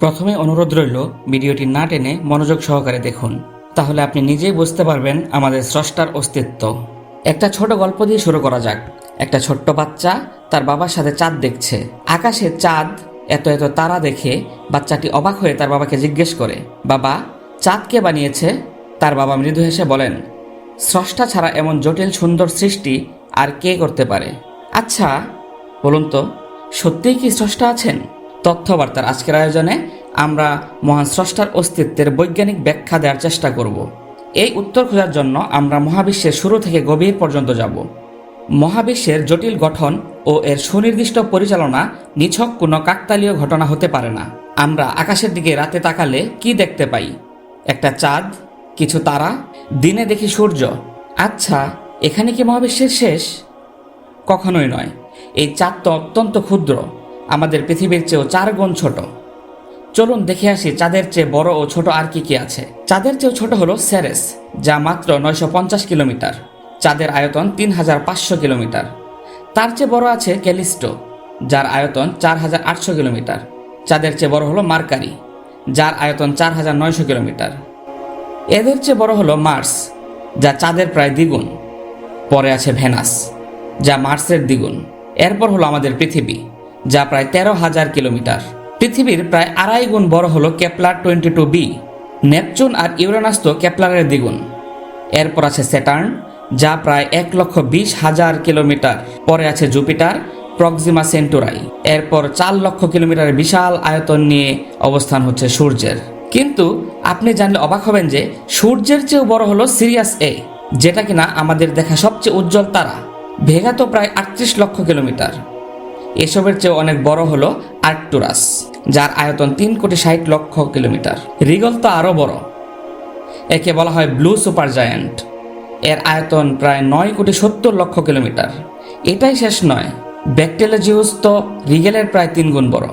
প্রথমে অনুরোধ রইল ভিডিওটি না টেনে মনোযোগ সহকারে দেখুন। তাহলে আপনি নিজেই বুঝতে পারবেন আমাদের স্রষ্টার অস্তিত্ব। একটা ছোট গল্প দিয়ে শুরু করা যাক। একটা ছোট্ট বাচ্চা তার বাবার সাথে চাঁদ দেখছে। আকাশে চাঁদ, এত এত তারা দেখে বাচ্চাটি অবাক হয়ে তার বাবাকে জিজ্ঞেস করে, বাবা, চাঁদ কে বানিয়েছে? তার বাবা মৃদু হেসে বলেন, স্রষ্টা ছাড়া এমন জটিল সুন্দর সৃষ্টি আর কে করতে পারে? আচ্ছা বলুন তো, সত্যিই কি স্রষ্টা আছেন? তথ্যবার্তার আজকের আয়োজনে আমরা মহান স্রষ্টার অস্তিত্বের বৈজ্ঞানিক ব্যাখ্যা দেওয়ার চেষ্টা করব। এই উত্তর খোঁজার জন্য আমরা মহাবিশ্বের শুরু থেকে গভীর পর্যন্ত যাব। মহাবিশ্বের জটিল গঠন ও এর সুনির্দিষ্ট পরিচালনা নিছক কোনো কাকতালীয় ঘটনা হতে পারে না। আমরা আকাশের দিকে রাতে তাকালে কি দেখতে পাই? একটা চাঁদ, কিছু তারা, দিনে দেখি সূর্য। আচ্ছা এখানে কি মহাবিশ্বের শেষ? কখনোই নয়। এই চাঁদ তো অত্যন্ত ক্ষুদ্র। আমাদের পৃথিবীর চেয়েও চার গুণ ছোট। চলুন দেখে আসি চাঁদের চেয়ে বড় ও ছোট আর কি কি আছে। চাঁদের চেয়েও ছোট হলো সেরেস, যা মাত্র নয়শো পঞ্চাশ কিলোমিটার। চাঁদের আয়তন তিন হাজার পাঁচশো কিলোমিটার। তার চেয়ে বড় আছে ক্যালিস্টো, যার আয়তন চার হাজার আটশো কিলোমিটার। চাঁদের চেয়ে বড় হলো মার্কারি, যার আয়তন চার হাজার নয়শো কিলোমিটার। এদের চেয়ে বড় হলো মার্স, যা চাঁদের প্রায় দ্বিগুণ। পরে আছে ভেনাস, যা মার্সের দ্বিগুণ। এরপর হলো আমাদের পৃথিবী। যা প্রায় তেরো হাজার কিলোমিটার। পৃথিবীর প্রায় আড়াই গুণ বড় হলো Kepler twenty two B, Neptune আর ইউরেনাস তো কেপলারের দ্বিগুণ। এরপর আছে স্যাটার্ন, যা প্রায় এক লক্ষ বিশ হাজার কিলোমিটার। পরে আছে জুপিটার, প্রক্সিমা সেন্টুরাই। এরপর চার লক্ষ কিলোমিটারের বিশাল আয়তন নিয়ে অবস্থান হচ্ছে সূর্যের। কিন্তু আপনি জানলে অবাক হবেন যে সূর্যের চেয়েও বড় হলো সিরিয়াস এ, যেটা কিনা আমাদের দেখা সবচেয়ে উজ্জ্বল তারা। ভেগা তো প্রায় আটত্রিশ লক্ষ কিলোমিটার। এসবের চেয়ে অনেক বড় হলো আর্কটুরাস, যার আয়তন তিন কোটি ষাট লক্ষ কিলোমিটার। রিগল তো আরও বড়। একে বলা হয় ব্লু সুপার জায়ান্ট। এর আয়তন প্রায় নয় কোটি সত্তর লক্ষ কিলোমিটার। এটাই শেষ নয়। ব্যাকটেলোজিউস তো রিগেলের প্রায় তিন গুণ বড়।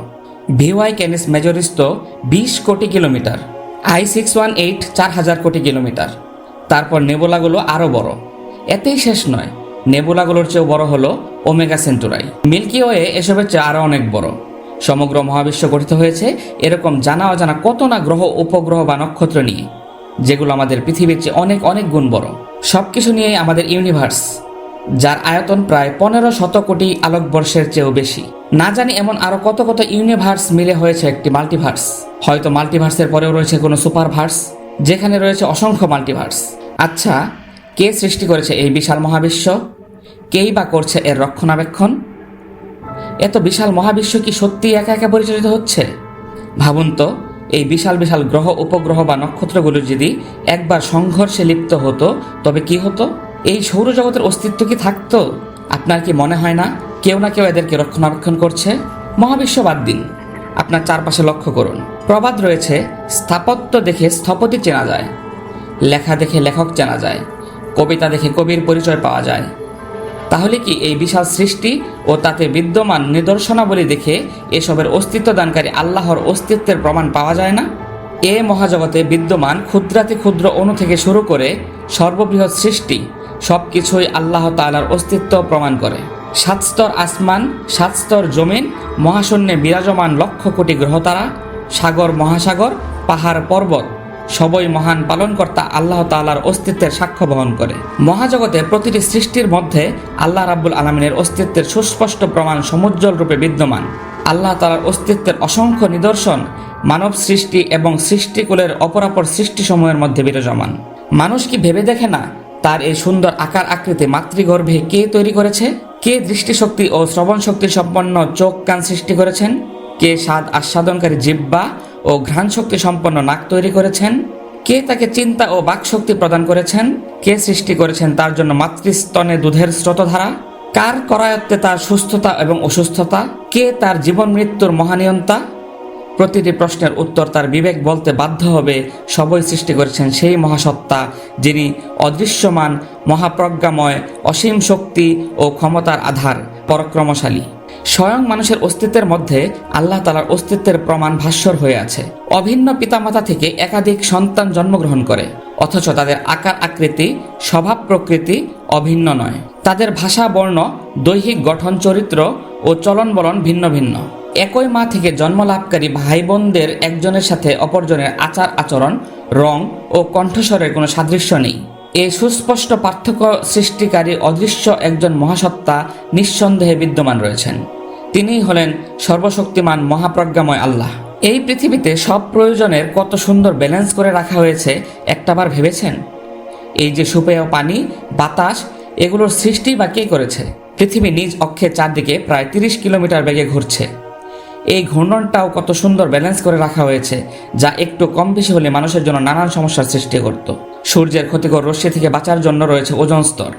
ভিওয়াই ক্যানিস মেজরিস তো বিশ কোটি kilometre. I six one eight চার হাজার কোটি কিলোমিটার। তারপর নেবুলাগুলো আরও বড়। এতেই শেষ নয়। নেবুলাগুলোর চেয়েও বড় হলো ওমেগা সেন্টুরাই। মিল্কি ওয়ে এসবের চেয়ে আরও অনেক বড়। সমগ্র মহাবিশ্ব গঠিত হয়েছে এরকম জানা অজানা কত না গ্রহ, উপগ্রহ বা নক্ষত্র নিয়ে, যেগুলো আমাদের পৃথিবীর চেয়ে অনেক অনেক গুণ বড়। সব কিছু নিয়েই আমাদের ইউনিভার্স যার আয়তন প্রায় পনেরো শত কোটি আলোকবর্ষের চেয়েও বেশি। না জানি এমন আরও কত কত ইউনিভার্স মিলে হয়েছে একটি মাল্টিভার্স হয়তো মাল্টিভার্সের পরেও রয়েছে কোনো সুপারভার্স যেখানে রয়েছে অসংখ্য মাল্টিভার্স আচ্ছা কে সৃষ্টি করেছে এই বিশাল মহাবিশ্ব? কেই বা করছে এর রক্ষণাবেক্ষণ? এত বিশাল মহাবিশ্ব কি সত্যি একা একা পরিচালিত হচ্ছে? ভাবুন তো, এই বিশাল বিশাল গ্রহ, উপগ্রহ বা নক্ষত্রগুলো যদি একবার সংঘর্ষে লিপ্ত হতো, তবে কি হতো? এই সৌরজগতের অস্তিত্ব কি থাকতো? আপনার কি মনে হয় না? কেউ না কেউ এদেরকে রক্ষণাবেক্ষণ করছে? মহাবিশ্ব বাদ দিন। আপনার চারপাশে লক্ষ্য করুন। প্রবাদ রয়েছে, স্থাপত্য দেখে স্থপতি চেনা যায়, লেখা দেখে লেখক চেনা যায়, কবিতা দেখে কবির পরিচয় পাওয়া যায়। তাহলে কি এই বিশাল সৃষ্টি ও তাতে বিদ্যমান নিদর্শনাবলী দেখে এসবের অস্তিত্ব দানকারী আল্লাহর অস্তিত্বের প্রমাণ পাওয়া যায় না? এ মহাজগতে বিদ্যমান ক্ষুদ্রাতি ক্ষুদ্র অণু থেকে শুরু করে সর্ববৃহৎ সৃষ্টি সব কিছুই আল্লাহ তালার অস্তিত্ব প্রমাণ করে। সাতস্তর আসমান সাতস্তর জমিন, মহাশূন্যে বিরাজমান লক্ষ কোটি গ্রহতারা, সাগর মহাসাগর, পাহাড় পর্বত। সবই মহান পালনকর্তা আল্লাহ তাআলার অস্তিত্বের সাক্ষ্য বহন করে। মহাজগতে প্রতিটি সৃষ্টির মধ্যে আল্লাহ রাব্বুল আলমিনের অস্তিত্বের সুস্পষ্ট প্রমাণ সমুজ্জ্বল রূপে বিদ্যমান। আল্লাহ তালার অস্তিত্বের অসংখ্য নিদর্শন মানব সৃষ্টি এবং সৃষ্টিকুলের অপরাপর সৃষ্টিসমূহের মধ্যে বিরাজমান। মানুষ কি ভেবে দেখে না তার এই সুন্দর আকার আকৃতি মাতৃগর্ভে কে তৈরি করেছে? কে দৃষ্টিশক্তি ও শ্রবণ শক্তি সম্পন্ন চোখ কান সৃষ্টি করেছেন? কে স্বাদ আস্বাদনকারী জিব্বা ও ঘ্রাণ শক্তি সম্পন্ন নাক তৈরি করেছেন। কে তাকে চিন্তা ও বাকশক্তি প্রদান করেছেন? কে সৃষ্টি করেছেন তার জন্য মাতৃস্তনে দুধের স্রোতধারা? কার করায়ত্তে তার সুস্থতা এবং অসুস্থতা? কে তার জীবন মৃত্যুর মহানিয়ন্তা? প্রতিটি প্রশ্নের উত্তর তার বিবেক বলতে বাধ্য হবে, সবই সৃষ্টি করেছেন সেই মহাসত্তা, যিনি অদৃশ্যমান, মহাপ্রজ্ঞাময়, অসীম শক্তি ও ক্ষমতার আধার, পরাক্রমশালী। স্বয়ং মানুষের অস্তিত্বের মধ্যে আল্লাহ তালার অস্তিত্বের প্রমাণ ভাস্বর হয়ে আছে। অভিন্ন পিতামাতা থেকে একাধিক সন্তান জন্মগ্রহণ করে, অথচ তাদের আকার আকৃতি, স্বভাব প্রকৃতি অভিন্ন নয়। তাদের ভাষা বর্ণ, দৈহিক গঠন চরিত্র ও চলন বলন ভিন্ন ভিন্ন। একই মা থেকে জন্মলাভকারী ভাই বোনদের একজনের সাথে অপরজনের আচার আচরণ, রং ও কণ্ঠস্বরের কোনো সাদৃশ্য নেই। এ সুস্পষ্ট পার্থক্য সৃষ্টিকারী অদৃশ্য একজন মহাসত্তা নিঃসন্দেহে বিদ্যমান রয়েছেন। তিনিই হলেন সর্বশক্তিমান মহাপ্রজ্ঞাময় আল্লাহ। এই পৃথিবীতে সব প্রয়োজনের কত সুন্দর ব্যালেন্স করে রাখা হয়েছে একটাবার ভেবেছেন? এই যে সুপেয় পানি, বাতাস, এগুলোর সৃষ্টি বা কে করেছে? পৃথিবী নিজ অক্ষের চারদিকে প্রায় তিরিশ কিলোমিটার বেগে ঘুরছে। এই ঘূর্ণনটাও কত সুন্দর ব্যালেন্স করে রাখা হয়েছে, যা একটু কম বেশি হলে মানুষের জন্য নানান সমস্যার সৃষ্টি করত। সূর্যের ক্ষতিকর রশ্মি থেকে বাঁচার জন্য রয়েছে ওজন স্তর।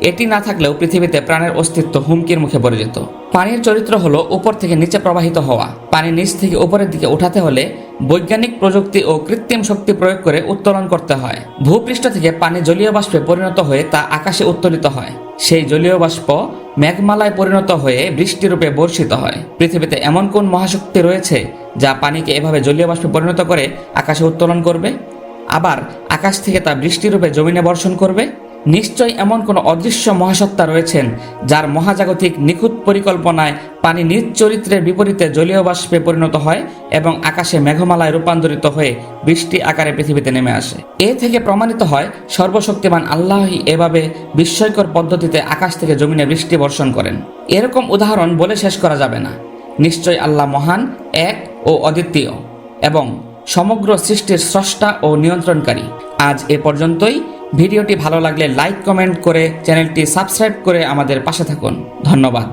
এটি না থাকলেও পৃথিবীতে প্রাণের অস্তিত্ব হুমকির মুখে পড়ে যেত পানির চরিত্র হলো উপর থেকে নিচে প্রবাহিত হওয়া। পানি নিচ থেকে উপরের দিকে উঠাতে হলে বৈজ্ঞানিক প্রযুক্তি ও কৃত্রিম শক্তি প্রয়োগ করে উত্তোলন করতে হয়। ভূপৃষ্ঠ থেকে পানি জলীয় বাষ্পে পরিণত হয়ে তা আকাশে উত্তোলিত হয়। সেই জলীয় বাষ্প মেঘমালায় পরিণত হয়ে বৃষ্টিরূপে বর্ষিত হয়। পৃথিবীতে এমন কোন মহাশক্তি রয়েছে যা পানিকে এভাবে জলীয় বাষ্পে পরিণত করে আকাশে উত্তোলন করবে? আবার আকাশ থেকে তা বৃষ্টিরূপে জমিনে বর্ষণ করবে? নিশ্চয় এমন কোনো অদৃশ্য মহাসত্তা রয়েছেন যার মহাজাগতিক নিখুঁত পরিকল্পনায় পানি নিজ চরিত্রের বিপরীতে জলীয় বাষ্পে পরিণত হয় এবং আকাশে মেঘমালায় রূপান্তরিত হয়ে বৃষ্টি আকারে পৃথিবীতে নেমে আসে। এ থেকে প্রমাণিত হয় সর্বশক্তিমান আল্লাহই এভাবে বিস্ময়কর পদ্ধতিতে আকাশ থেকে জমিনে বৃষ্টি বর্ষণ করেন। এরকম উদাহরণ বলে শেষ করা যাবে না। নিশ্চয় আল্লাহ মহান, এক ও অদ্বিতীয় এবং সমগ্র সৃষ্টির স্রষ্টা ও নিয়ন্ত্রণকারী। আজ এ পর্যন্তই। ভিডিওটি ভালো লাগলে লাইক কমেন্ট করে চ্যানেলটি সাবস্ক্রাইব করে আমাদের পাশে থাকুন। ধন্যবাদ।